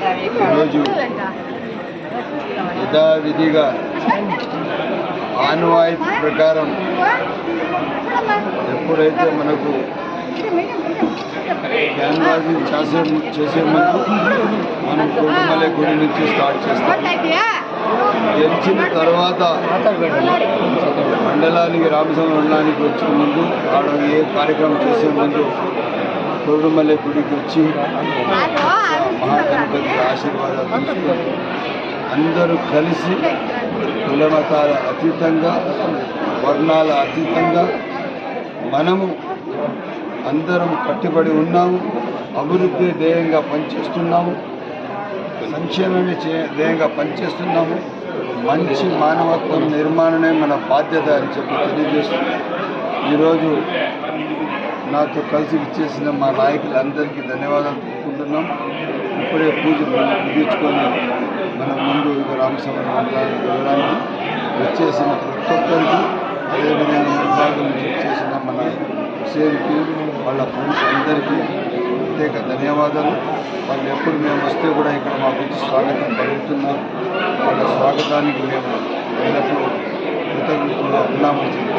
ఈరోజు యథావిధిగా ఆనవాయితీ ప్రకారం ఎప్పుడైతే మనకు క్యాన్వాసింగ్ చేసే చేసే ముందు మనం కోటమల్లె గుడి నుంచి స్టార్ట్ చేస్తాం. గెలిచిన తర్వాత మండలానికి రామస్వామి మండలానికి వచ్చే ముందు ఆడ ఏ కార్యక్రమం చేసే ముందు కోటమల్లె గుడికి వచ్చి ఆశీర్వాదాలు అందరూ కలిసి కులమతాల అతీతంగా వర్ణాల అతీతంగా మనము అందరం కట్టుబడి ఉన్నాము అభివృద్ధి ధ్యేయంగా పనిచేస్తున్నాము సంక్షేమమే చే ధ్యేయంగా పనిచేస్తున్నాము మంచి మానవత్వం నిర్మాణమే మన బాధ్యత అని చెప్పి తెలియజేస్తూ ఈరోజు నాతో కలిసి ఇచ్చేసిన మా నాయకులందరికీ ధన్యవాదాలు తెలుపుకుంటున్నాం. పూజ ముగించుకొని మన ముందు ఇక రామస్వామి మండలానికి వెళ్ళడానికి వచ్చేసిన ప్రతి ఒక్కరికి అదేవిధంగా విభాగం నుంచి వచ్చేసిన మన హుసేన్కి వాళ్ళ ఫ్రెండ్స్ అందరికీ ప్రత్యేక ధన్యవాదాలు. వాళ్ళు ఎప్పుడు మేము వస్తే కూడా ఇక్కడ మాకు వచ్చి స్వాగతం పలుకుతున్నారు. వాళ్ళ స్వాగతానికి మేము ఎల్లప్పుడూ కృతజ్ఞతలు ఉన్నామని చెప్పి